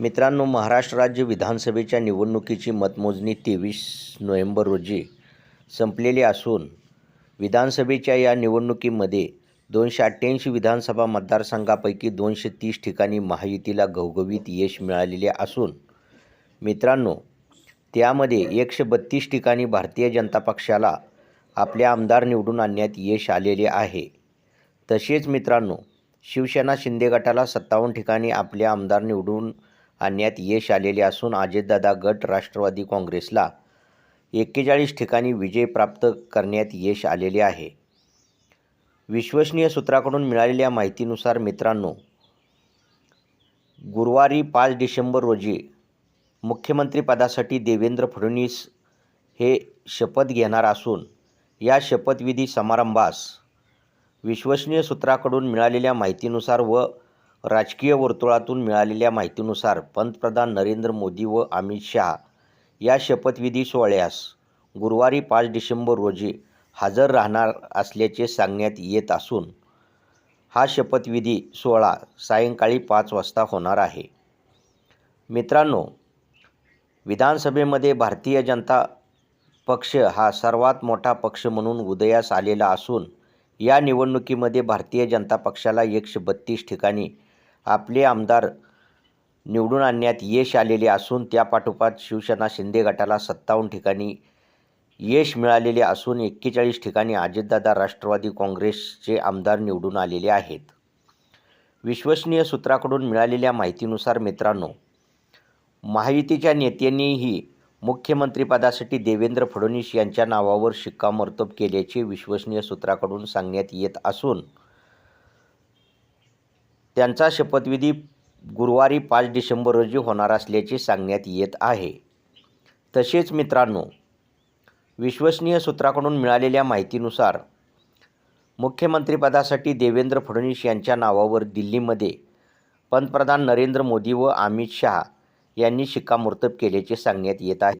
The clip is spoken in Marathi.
मित्रांनो महाराष्ट्र राज्य विधानसभेच्या निवडणुकीची मतमोजणी तेवीस नोव्हेंबर रोजी संपलेली असून विधानसभेच्या या निवडणुकीमध्ये दोनशे अठ्ठ्याऐंशी विधानसभा मतदारसंघापैकी दोनशे तीस ठिकाणी महायुतीला घवघवीत यश मिळालेले असून मित्रांनो त्यामध्ये एकशे बत्तीस ठिकाणी भारतीय जनता पक्षाला आपले आमदार निवडून आणण्यात यश आलेले आहे. तसेच मित्रांनो शिवसेना शिंदे गटाला सत्तावन्न ठिकाणी आपले आमदार निवडून आणण्यात यश आलेले असून अजितदादा गट राष्ट्रवादी काँग्रेसला एक्केचाळीस ठिकाणी विजय प्राप्त करण्यात यश आलेले आहे. विश्वसनीय सूत्राकडून मिळालेल्या माहितीनुसार मित्रांनो गुरुवारी पाच डिसेंबर रोजी मुख्यमंत्रीपदासाठी देवेंद्र फडणवीस हे शपथ घेणार असून या शपथविधी समारंभास विश्वसनीय सूत्राकडून मिळालेल्या माहितीनुसार व राजकीय वर्तुळातून मिळालेल्या माहितीनुसार पंतप्रधान नरेंद्र मोदी व अमित शहा या शपथविधी सोहळ्यास गुरुवारी पाच डिसेंबर रोजी हजर राहणार असल्याचे सांगण्यात येत असून हा शपथविधी सोहळा सायंकाळी पाच वाजता होणार आहे. मित्रांनो विधानसभेमध्ये भारतीय जनता पक्ष हा सर्वात मोठा पक्ष म्हणून उदयास आलेला असून या निवडणुकीमध्ये भारतीय जनता पक्षाला एकशे बत्तीस ठिकाणी आपले आमदार निवडून आणण्यात यश आलेले असून त्यापाठोपाठ शिवसेना शिंदे गटाला सत्तावन्न ठिकाणी यश मिळालेले असून एक्केचाळीस ठिकाणी अजितदादा राष्ट्रवादी काँग्रेसचे आमदार निवडून आलेले आहेत. विश्वसनीय सूत्राकडून मिळालेल्या माहितीनुसार मित्रांनो महायुतीच्या नेत्यांनीही मुख्यमंत्रीपदासाठी देवेंद्र फडणवीस यांच्या नावावर शिक्कामोर्तब केल्याचे विश्वसनीय सूत्राकडून सांगण्यात येत असून त्यांचा शपथविधी गुरुवारी पाच डिसेंबर रोजी होणार असल्याचे सांगण्यात येत आहे. तसेच मित्रांनो विश्वसनीय सूत्राकडून मिळालेल्या माहितीनुसार मुख्यमंत्रीपदासाठी देवेंद्र फडणवीस यांच्या नावावर दिल्लीमध्ये पंतप्रधान नरेंद्र मोदी व अमित शहा यांनी शिक्कामोर्तब केल्याचे सांगण्यात येत आहे.